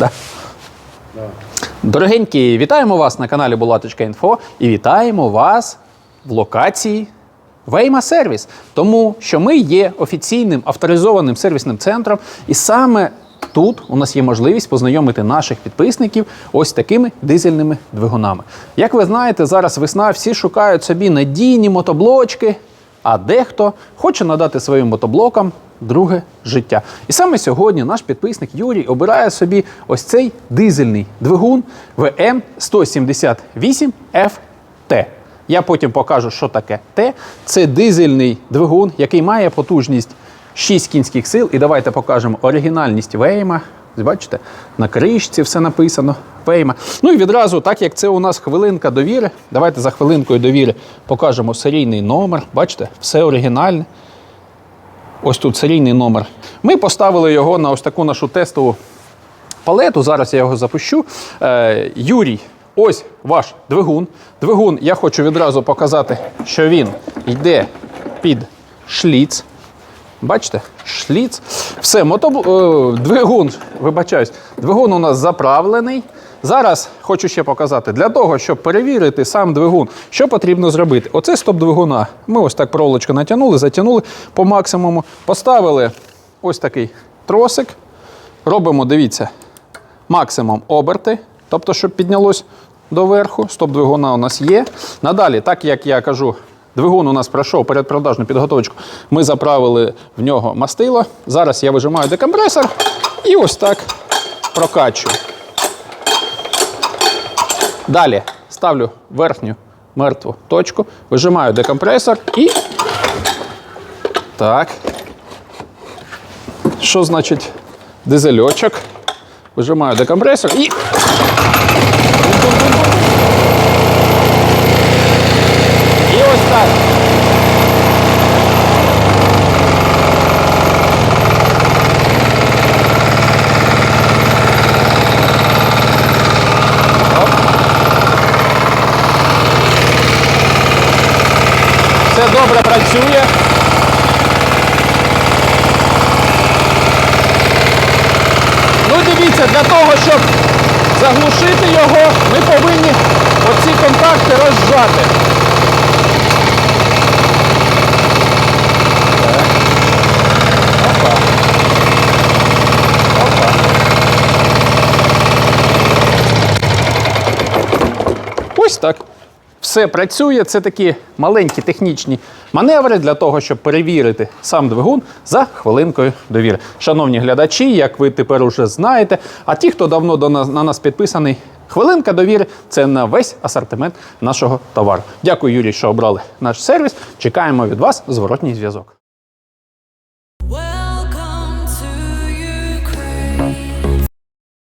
Да. Дорогенькі, вітаємо вас на каналі Булаточка.Інфо і вітаємо вас в локації Вейма Сервіс. Тому що ми є офіційним авторизованим сервісним центром, і саме тут у нас є можливість познайомити наших підписників ось такими дизельними двигунами. Як ви знаєте, зараз весна, всі шукають собі надійні мотоблочки, а дехто хоче надати своїм мотоблокам друге життя. І саме сьогодні наш підписник Юрій обирає собі ось цей дизельний двигун ВМ 178 FT. Я потім покажу, що таке Т. Це дизельний двигун, який має потужність 6 кінських сил. І давайте покажемо оригінальність Вейма. Бачите, на кришці все написано. Вейма. Ну і відразу, так як це у нас хвилинка довіри, давайте за хвилинкою довіри покажемо серійний номер. Бачите, все оригінальне. Ось тут серійний номер. Ми поставили його на ось таку нашу тестову палету. Зараз я його запущу. Е, Юрій, ось ваш двигун. Двигун я хочу відразу показати, що він йде під шліц. Бачите? Шліц. Все, мото... е, двигун, вибачаюсь, двигун у нас заправлений. Зараз хочу ще показати, для того, щоб перевірити сам двигун, що потрібно зробити. Оце стоп двигуна. Ми ось так проволочку натягнули, затягнули по максимуму. Поставили ось такий тросик. Робимо, дивіться, максимум оберти, тобто, щоб піднялось доверху. Стоп двигуна у нас є. Надалі, так як я кажу, двигун у нас пройшов передпродажну підготовочку, ми заправили в нього мастило. Зараз я вижимаю декомпресор і ось так прокачую. Далі ставлю верхню мертву точку, вижимаю декомпресор і. Так. Що значить дизельочок? Вижимаю декомпресор. І ось так. Все добре працює. Ну дивіться, для того, щоб заглушити його, ми повинні оці контакти розжати. Ось так. Все працює. Це такі маленькі технічні маневри для того, щоб перевірити сам двигун за хвилинкою довіри. Шановні глядачі, як ви тепер уже знаєте, а ті, хто давно до нас, на нас підписаний, хвилинка довіри це на весь асортимент нашого товару. Дякую, Юрій, що обрали наш сервіс. Чекаємо від вас зворотній зв'язок.